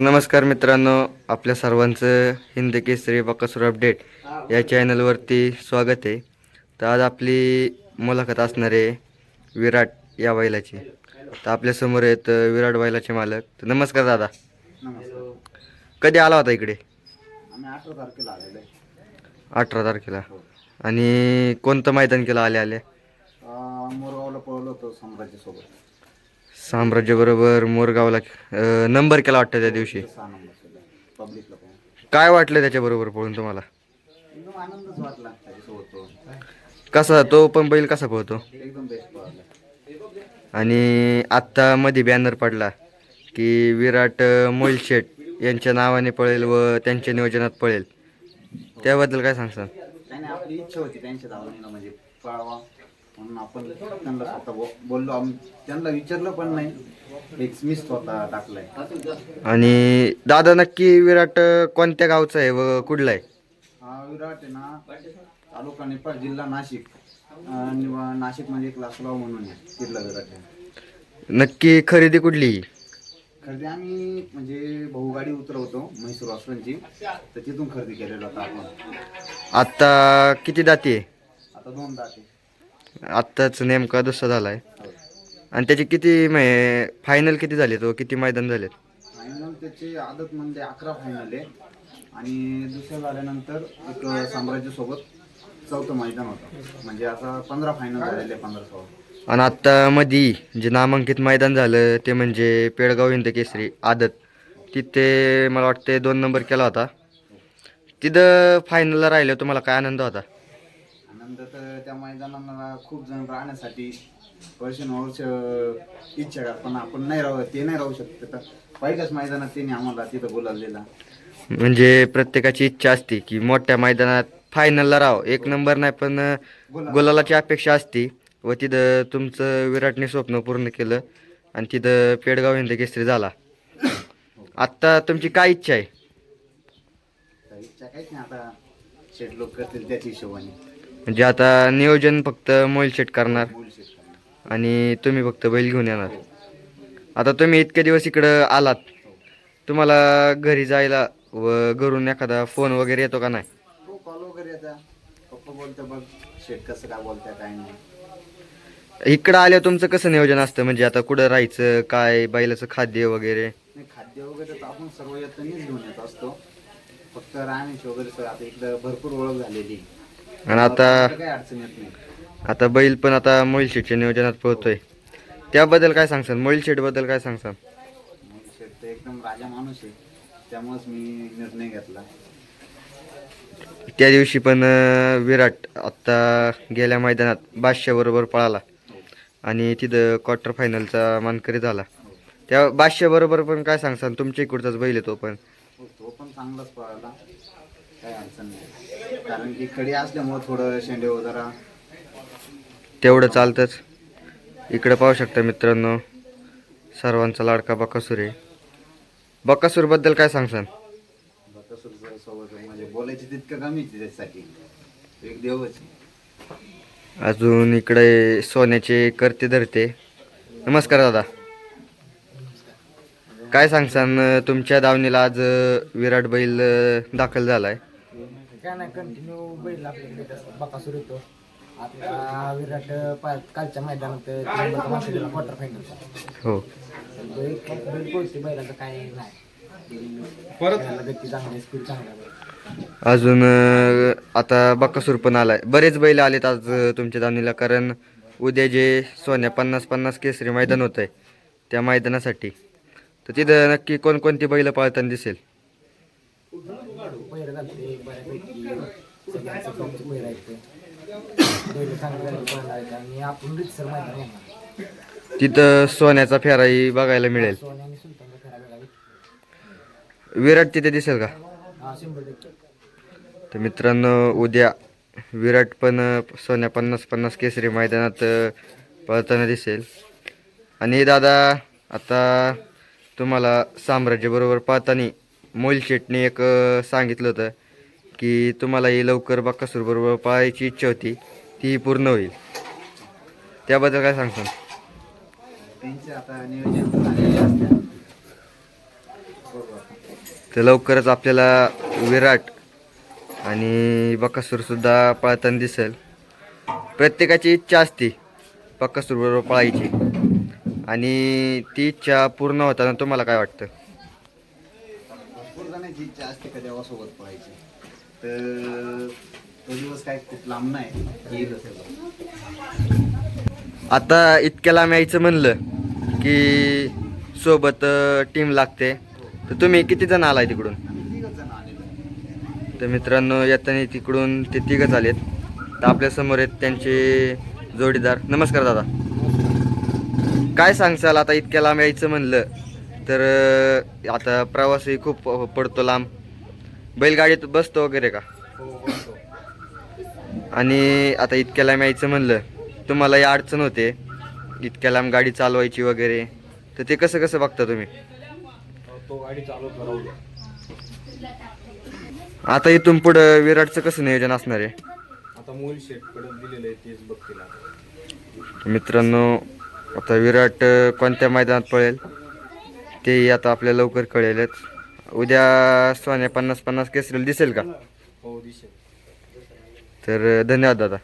नमस्कार मित्रांनो आपल्या सर्वांचं हिंद केसरी बकासूर अपडेट या चॅनलवरती स्वागत आहे. तर आज आपली मुलाखत असणार आहे विराट या बैलाची. तर आपल्यासमोर आहेत विराट बैलाचे मालक. तर नमस्कार दादा. कधी आला होता इकडे? अठरा तारखेला आहे अठरा तारखेला. आणि कोणतं मैदान केलं आले आले? अं, मोरगावला पळवलं होतं सम्राज्यासोबत. साम्राज्याबरोबर मोरगावला नंबर केला वाटतं त्या दिवशी? काय वाटलं त्याच्याबरोबर पळून तुम्हाला? कसा तो पण बैल कसा पळतो? आणि आत्ता मध्ये बॅनर पडला की विराट मोहिल शेट यांच्या नावाने पळेल व त्यांच्या नियोजनात पळेल. त्याबद्दल काय सांगसान म्हणजे म्हणून आपण त्यांना स्वतः बो- बोललो. आम्ही त्यांना विचारलं पण नाही. एक मिस स्वतः टाकलाय. आणि दादा नक्की विराट अ, कोणत्या गावचा आहे व कुठला आहे? हा विराट आहे ना तालुका नेपाळ जिल्हा नाशिक. आणि व नाशिकमध्ये एक लासगाव म्हणून आहे. तिथला विराट आहे. नक्की खरेदी कुठली? खरेदी आम्ही म्हणजे भाऊ गाडी उतरवतो म्हैसूर वासरांची तर तिथून खरेदी केलेला होता आपण. आत्ता किती दाती आहे? आता दोन दाते. आत्ताच नेमका दुसरा झाला आहे आणि त्याची किती फायनल किती झाले तो किती मैदान झालेत? फायनल त्याचे आदत म्हणजे अकरा फायनल आहे. आणि दुसऱ्या झाल्यानंतर एक साम्राज्य सोबत चौथं मैदान होतं. म्हणजे आता पंधरा फायनल झालेले पंधरा सोळा आणि आत्ता मधी जे नामांकित मैदान झालं ते म्हणजे पेडगाव हिंद केसरी आदत. तिथे मला वाटते दोन नंबर केला होता. तिथं फायनलला राहिलं तुम्हाला काय आनंद होता? आनंद तर त्या मैदानाला खूप जण राहण्यासाठी वर्षानुवर्ष इच्छा करतात पण आपण नाही राहू ते नाही राहू शकत. तर पहिल्याच मैदानात त्यांनी आम्हाला तिथं बोलावलेला म्हणजे प्रत्येकाची इच्छा असते की मोठ्या मैदानात फायनलला राहावं एक नंबर नाही पण गुलालाची अपेक्षा असते. व तिथं तुमचं विराटने स्वप्न पूर्ण केलं आणि तिथं पेडगाव हिंद केसरी झाला. आत्ता तुमची काय इच्छा आहे? तर इच्छा काहीच नाही. आता शेट लोक करतील त्याच हिशोबाने. म्हणजे आता नियोजन फक्त मोईल सेट करणार बोल शेट करणार. आणि तुम्ही फक्त बैल घेऊन येणार. आता तुम्ही इतके दिवस इकडं आलात तुम्हाला घरी जायला व घरून एखादा फोन वगैरे येतो का नाही? हो कॉल वगैरे येतात. पप्पा बोलतं बघ शेट कसं काय बोलतंय काय नाही. इकडं आल्यावर तुमचं कसं नियोजन असतं? म्हणजे आता कुठं राहायचं काय बैलाचं खाद्य वगैरे? नाही खाद्य वगैरे तर आपण सर्व येतानीच घेऊन येत असतो. फक्त राहण्याची वगैरे तर आता इकडं भरपूर ओळख झालेली आहे. आणि आता आता बैल पण आता मोईल शेटच्या नियोजनात पोहतोय त्याबद्दल काय सांगसान मोईल शेटबद्दल काय सांगसान एकदम राजा माणूस आहे. त्यामुळेच मी निर्णय घेतला. त्या दिवशी पण विराट आत्ता गेल्या मैदानात बादशाबरोबर पळाला. आणि तिथं क्वार्टर फायनलचा मानकरी झाला. त्या बादशाबरोबर पण काय सांगसान तुमच्या इकडचाच बैल आहे तो पण. हो, तो पण चांगलाच पळाला. काही अडचण नाही. कारण की असल्यामुळं थोडं शेंडे वगैरे तेवढं चालतंच. इकडे पाहू शकता मित्रांनो सर्वांचा लाडका बकासूर आहे. बकासूरबद्दल काय सांगसान? बकासूरचं सोबत म्हणजे बोलायची तितकं कमीच आहे त्याच्यासाठी. एक देवच आहे. अजून इकडे सोन्याचे करते धरते. नमस्कार दादा. काय सांगसान तुमच्या दावणीला आज विराट बैल दाखल झालाय. काय नाही कंटिन्यू बैल आपल्याकडे येत असतात बकासूर येतो. आता विराट पा- कालच्या मैदानात क्वार्टर फायनलचा हो. बैल बैल पोहोचते बैलाचं काय नाही. परत? गती चांगली स्पीड चांगला बैल. अजून अं, आता बकासूर पण आलाय. बरेच बैल आलेत आज अं, तुमच्या दावणीला कारण उद्या जे सोन्या पन्नास पन्नास केसरी मैदान होत आहे त्या मैदानासाठी. तर तिथं नक्की कोणकोणती बैल पाळताना दिसेल? बैल घालते बऱ्यापैकी. सगळ्यांचं बैल चांगले आणि आपण मैदान तिथं सोन्याचा फेराही बघायला मिळेल. सोन्या आणि सुलतानला करायला लागेल विराट तिथे दिसेल का? हा शंभर टक्के. तर मित्रांनो उद्या विराट पण अ, सोन्या पन्नास पन्नास केसरी मैदानात अ, पळताना दिसेल. आणि दादा आता तुम्हाला साम्राज्याबरोबर पाहताना मोल शेटने एक सांगितलं होतं की तुम्हाला ही लवकर बरोबर पळायची इच्छा होती ती पूर्ण होईल. त्याबद्दल काय सांगतो बरोबर तर लवकरच आपल्याला विराट आणि बकासूरसुद्धा पळताना दिसेल. प्रत्येकाची इच्छा असते बकासूरबरोबर पळायची. आणि ती इच्छा पूर्ण होताना तुम्हाला काय वाटतं? जणांची इच्छा असते का देवासोबत पळायची. तर तो दिवस काय खूप लांब नाही. आता इतक्या लांब यायचं म्हणलं की सोबत टीम लागते. तर तुम्ही किती जण आलाय तिकडून? तर मित्रांनो येताना तिकडून ते तिघच आलेत तर आपल्यासमोर आहेत त्यांचे जोडीदार. नमस्कार दादा. काय सांगसाल आता इतक्या लांब यायचं म्हणलं? तर आता प्रवासही खूप पडतो लांब. बैलगाडीत बसतो वगैरे का? आणि आता इतक्या लांब यायचं म्हणलं तुम्हाला ही अडचण होते. इतक्या लांब गाडी चालवायची वगैरे. तर ते कसं कसं बघता तुम्ही? तो गाडी आता इथून पुढं विराटचं कसं नियोजन असणार आहे? आता मूल शेटकडे दिलेलं आहे तेच बघतील मित्रांनो आता विराट कोणत्या मैदानात पळेल? तेही आता आपल्याला लवकर कळेलच उद्या सोन्या पन्नास पन्नास केसरीला दिसेल का? हो दिसेल. तर धन्यवाद दादा.